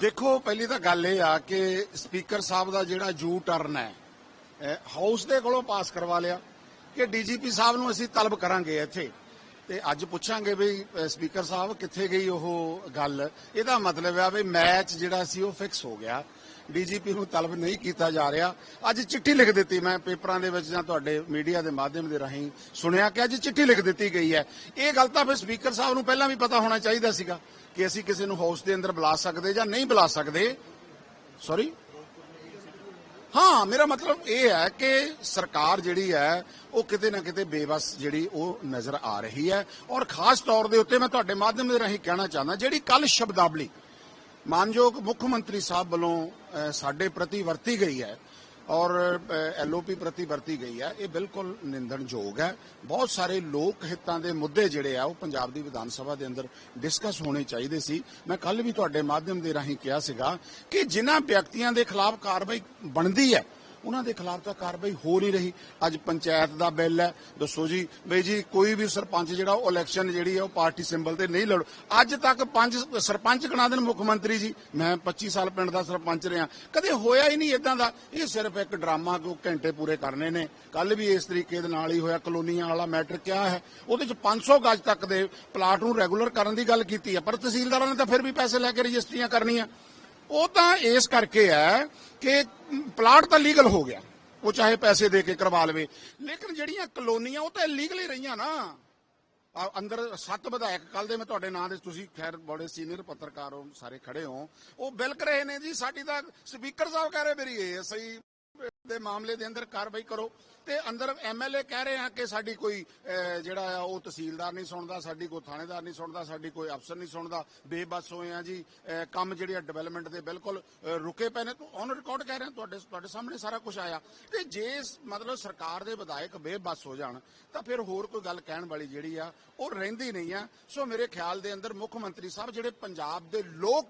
ਦੇਖੋ, ਪਹਿਲੀ ਤਾਂ ਗੱਲ ਇਹ ਆ ਕਿ ਸਪੀਕਰ ਸਾਹਿਬ ਦਾ ਜਿਹੜਾ ਯੂ ਟਰਨ ਹੈ ਹਾਊਸ ਦੇ ਕੋਲੋਂ ਪਾਸ ਕਰਵਾ ਲਿਆ ਕਿ ਡੀਜੀਪੀ ਸਾਹਿਬ ਨੂੰ ਅਸੀਂ ਤਲਬ ਕਰਾਂਗੇ ਇੱਥੇ। ਤੇ ਅੱਜ ਪੁੱਛਾਂਗੇ ਵੀ ਸਪੀਕਰ ਸਾਹਿਬ ਕਿੱਥੇ ਗਈ ਉਹ ਗੱਲ? ਇਹਦਾ ਮਤਲਬ ਆ ਵੀ ਮੈਚ ਜਿਹੜਾ ਸੀ ਉਹ ਫਿਕਸ ਹੋ ਗਿਆ। ਡੀਜੀਪੀ ਨੂੰ ਤਲਬ ਨਹੀਂ ਕੀਤਾ ਜਾ ਰਿਹਾ। ਅੱਜ ਚਿੱਠੀ ਲਿਖ ਦਿੱਤੀ ਮੈਂ ਪੇਪਰਾਂ ਦੇ ਵਿੱਚ ਜਾਂ ਤੁਹਾਡੇ ਮੀਡੀਆ ਦੇ ਮਾਧਿਅਮ ਦੇ ਰਾਹੀਂ ਸੁਣਿਆ ਕਿ ਅੱਜ ਚਿੱਠੀ ਲਿਖ ਦਿੱਤੀ ਗਈ ਹੈ। ਇਹ ਗੱਲ ਤਾਂ ਫਿਰ ਸਪੀਕਰ ਸਾਹਿਬ ਨੂੰ ਪਹਿਲਾਂ ਵੀ ਪਤਾ ਹੋਣਾ ਚਾਹੀਦਾ ਸੀਗਾ ਕਿ ਅਸੀਂ ਕਿਸੇ ਨੂੰ ਹਾਊਸ ਦੇ ਅੰਦਰ ਬੁਲਾ ਸਕਦੇ ਜਾਂ ਨਹੀਂ ਬੁਲਾ ਸਕਦੇ। ਸੌਰੀ ਹਾਂ, ਮੇਰਾ ਮਤਲਬ ਇਹ ਹੈ ਕਿ ਸਰਕਾਰ ਜਿਹੜੀ ਹੈ, ਉਹ ਕਿਤੇ ਨਾ ਕਿਤੇ ਬੇਬਸ ਜਿਹੜੀ ਉਹ ਨਜ਼ਰ ਆ ਰਹੀ ਹੈ। ਔਰ ਖਾਸ ਤੌਰ ਦੇ ਉੱਤੇ ਮੈਂ ਤੁਹਾਡੇ ਮਾਧਿਅਮ ਦੇ ਰਾਹੀਂ ਕਹਿਣਾ ਚਾਹੁੰਦਾ, ਜਿਹੜੀ ਕੱਲ ਸ਼ਬਦਾਵਲੀ, ਮਾਨਯੋਗ ਮੁੱਖ ਮੰਤਰੀ ਸਾਹਿਬ ਵੱਲੋਂ ਸਾਡੇ ਪ੍ਰਤੀ ਵਰਤੀ ਗਈ ਹੈ ਔਰ ਐਲਓਪੀ ਪ੍ਰਤੀ ਵਰਤੀ ਗਈ ਹੈ। ਇਹ ਬਿਲਕੁਲ ਨਿੰਦਣਯੋਗ ਹੈ। ਬਹੁਤ ਸਾਰੇ ਲੋਕ ਹਿੱਤਾਂ ਦੇ ਮੁੱਦੇ ਜਿਹੜੇ ਆ, ਉਹ ਪੰਜਾਬ ਦੀ ਵਿਧਾਨ ਸਭਾ ਦੇ ਅੰਦਰ ਡਿਸਕਸ ਹੋਣੇ ਚਾਹੀਦੇ ਸੀ। ਮੈਂ ਕੱਲ ਵੀ ਤੁਹਾਡੇ ਮਾਧਿਅਮ ਦੇ ਰਾਹੀਂ ਕਿਹਾ ਸੀਗਾ ਕਿ ਜਿਨ੍ਹਾਂ ਵਿਅਕਤੀਆਂ ਦੇ ਖਿਲਾਫ ਕਾਰਵਾਈ ਬਣਦੀ ਹੈ ਉਹਨਾਂ ਦੇ ਖਿਲਾਫ ਤਾਂ ਕਾਰਵਾਈ ਹੋ ਨਹੀਂ ਰਹੀ। ਅੱਜ ਪੰਚਾਇਤ ਦਾ ਬਿੱਲ ਹੈ। ਦੱਸੋ ਜੀ, ਬਈ ਜੀ, ਕੋਈ ਵੀ ਸਰਪੰਚ ਜਿਹੜਾ ਉਹ ਇਲੈਕਸ਼ਨ ਜਿਹੜੀ ਹੈ ਉਹ ਪਾਰਟੀ ਸਿੰਬਲ ਤੇ ਨਹੀਂ ਲੜ। ਅੱਜ ਤੱਕ ਪੰਜ ਸਰਪੰਚ ਕਣਾ ਦੇਣ ਮੁੱਖ ਮੰਤਰੀ ਜੀ। ਮੈਂ 25 ਸਾਲ ਪਿੰਡ ਦਾ ਸਰਪੰਚ ਰਿਹਾ। ਕਦੇ ਹੋਇਆ ਹੀ ਨਹੀਂ ਇਦਾਂ ਦਾ। ਇਹ ਸਿਰਫ ਇੱਕ ਡਰਾਮਾ ਕੋ ਘੰਟੇ ਪੂਰੇ ਕਰਨੇ ਨੇ। ਕੱਲ ਵੀ ਇਸ ਤਰੀਕੇ ਦੇ ਨਾਲ ਹੀ ਹੋਇਆ। ਕਲੋਨੀਆਂ ਵਾਲਾ ਮੈਟਰ ਕਿਹਾ ਹੈ? ਉਹਦੇ ਚ 500 ਗਜ ਤੱਕ ਦੇ ਪਲਾਟ ਨੂੰ ਰੈਗੂਲਰ ਕਰਨ ਦੀ ਗੱਲ ਕੀਤੀ ਹੈ। ਪਰ ਤਹਿਸੀਲਦਾਰਾਂ ਨੇ ਤਾਂ ਫਿਰ ਵੀ ਪੈਸੇ ਲੈ ਕੇ ਰਜਿਸਟਰੀਆਂ ਕਰਨੀਆਂ। ਉਹ ਤਾਂ ਇਸ ਕਰਕੇ ਹੈ ਕਿ ਪਲਾਟ ਤਾਂ ਲੀਗਲ ਹੋ ਗਿਆ। ਉਹ ਚਾਹੇ ਪੈਸੇ ਦੇ ਕੇ ਕਰਵਾ ਲਵੇ। ਲੇਕਿਨ ਜਿਹੜੀਆਂ ਕਲੋਨੀਆਂ, ਉਹ ਤਾਂ ਇਲੀਗਲ ਹੀ ਰਹੀਆਂ ਨਾ। ਅੰਦਰ ਸੱਤ ਵਿਧਾਇਕ ਕੱਲ ਦੇ ਮੈਂ ਤੁਹਾਡੇ ਨਾਂ ਦੇ, ਤੁਸੀਂ ਖੈਰ ਬੜੇ ਸੀਨੀਅਰ ਪੱਤਰਕਾਰ ਹੋ, ਸਾਰੇ ਖੜੇ ਹੋ। ਉਹ ਬਿਲਕ ਰਹੇ ਨੇ ਜੀ। ਸਾਡੀ ਤਾਂ ਸਪੀਕਰ ਸਾਹਿਬ ਕਹਿ ਰਹੇ, ਮੇਰੀ ਇਹ ਸਹੀ ਦੇ ਮਾਮਲੇ ਦੇ ਅੰਦਰ ਕਾਰਵਾਈ ਕਰੋ। ਤੇ ਅੰਦਰ ਐਮਐਲਏ ਕਹਿ ਰਹੇ ਆ ਕਿ ਸਾਡੀ ਕੋਈ ਜਿਹੜਾ ਆ, ਉਹ ਤਹਿਸੀਲਦਾਰ ਨਹੀਂ ਸੁਣਦਾ, ਸਾਡੀ ਕੋਈ ਥਾਣੇਦਾਰ ਨਹੀਂ ਸੁਣਦਾ, ਸਾਡੀ ਕੋਈ ਅਫਸਰ ਨਹੀਂ ਸੁਣਦਾ। ਬੇਬਸ ਹੋਏ ਆ ਜੀ ਕੰਮ ਜਿਹੜੇ ਆ ਡਿਵੈਲਪਮੈਂਟ ਦੇ ਬਿਲਕੁਲ ਰੁਕੇ ਪਏ ਨੇ। ਤੂੰ ਔਨ ਰਿਕਾਰਡ ਕਹਿ ਰਹੇ, ਤੁਹਾਡੇ ਤੁਹਾਡੇ ਸਾਹਮਣੇ ਸਾਰਾ ਕੁਝ ਆਇਆ। ਤੇ ਜੇ ਮਤਲਬ ਸਰਕਾਰ ਦੇ ਵਿਧਾਇਕ ਬੇਬਸ ਹੋ ਜਾਣ, ਤਾਂ ਫਿਰ ਹੋਰ ਕੋਈ ਗੱਲ ਕਹਿਣ ਵਾਲੀ ਜਿਹੜੀ ਆ, ਉਹ ਰਹਿੰਦੀ ਨਹੀਂ ਆ। ਸੋ ਮੇਰੇ ਖਿਆਲ ਦੇ ਅੰਦਰ ਮੁੱਖ ਮੰਤਰੀ ਸਾਹਿਬ, ਜਿਹੜੇ ਪੰਜਾਬ ਦੇ ਲੋਕ